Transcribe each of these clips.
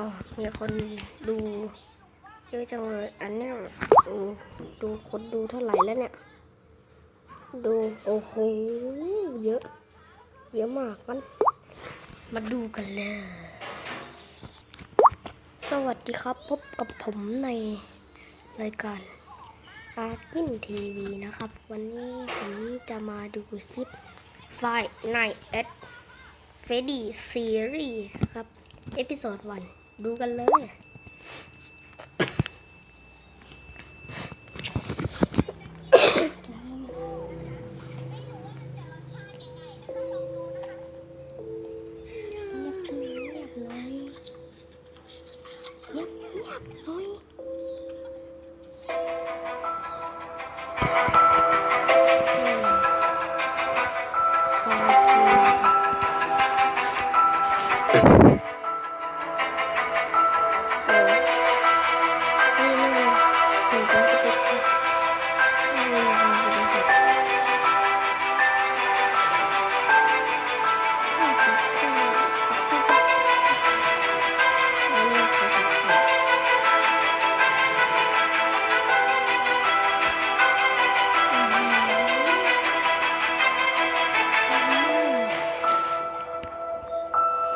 อ๋อ มีคนดูเยอะจังเลย อันนี้ดูคนดูเท่าไหร่แล้วเนี่ย ดู โอ้โหเยอะ เยอะมากมันมาดูกันเลย สวัสดีครับพบกับผมในรายการอาร์กินทีวีนะครับ วันนี้ผมจะมาดูคลิปไฟไนเอ็ดเฟดี้ซีรีส์ครับเอพิโซดวันดูกันเลย Thank you.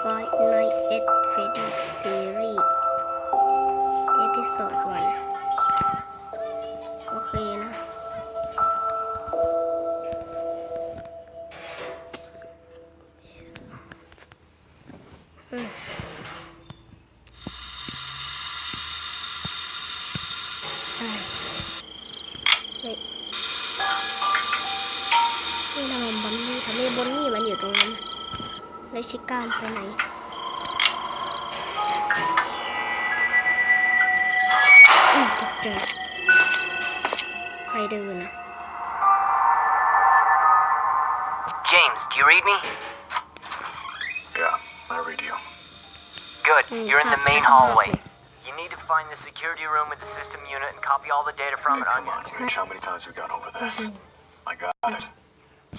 Five Night at Freddy Series เอพิโซดวโอเคนะ Wait. นี่ทำไมบอนนี่ทำไมบอนนี่มันอยู่ตรงนั้นแล้วชิก้าไปไหนอุ้ยตกใจใครเดินนะ James, do you read me? Yeah, I read you. Good. Mm, you're in the main hallway. You need to find the security room with the system unit and copy all the data from it on you. Mitch, how many times we gone over this? Mm-hmm. I got it.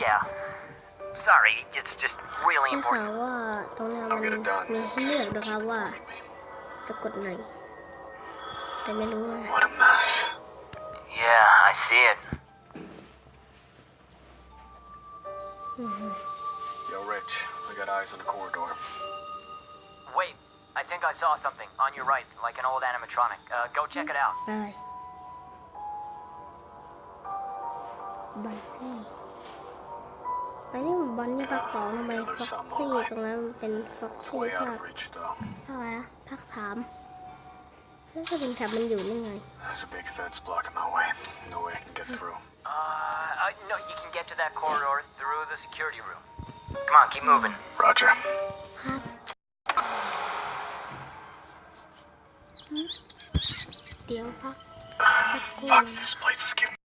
Yeah, Sorry, it's just really ได้ข่าว important. ว่าตรงเนี้ยมันมีให้เลือกนะครับว่าจะกดไหนแต่ไม่รู้ว่า What a mess. Yeah, I see it. Mm-hmm. Yo, Rich, I got eyes on the corridor. Wait, I think I saw something on your right, like an old animatronic. Uh, go check it out. Bye. Bye. อันนี้ผมบอลนี่ภาคสองทำไมฟ็อกซี่ตรงนั้นเป็นฟ็อกซี่ภาคอะไรอะภาคสามแล้วจะเป็นแถบมันอยู่ยังไงเดี๋ยวพักจะกู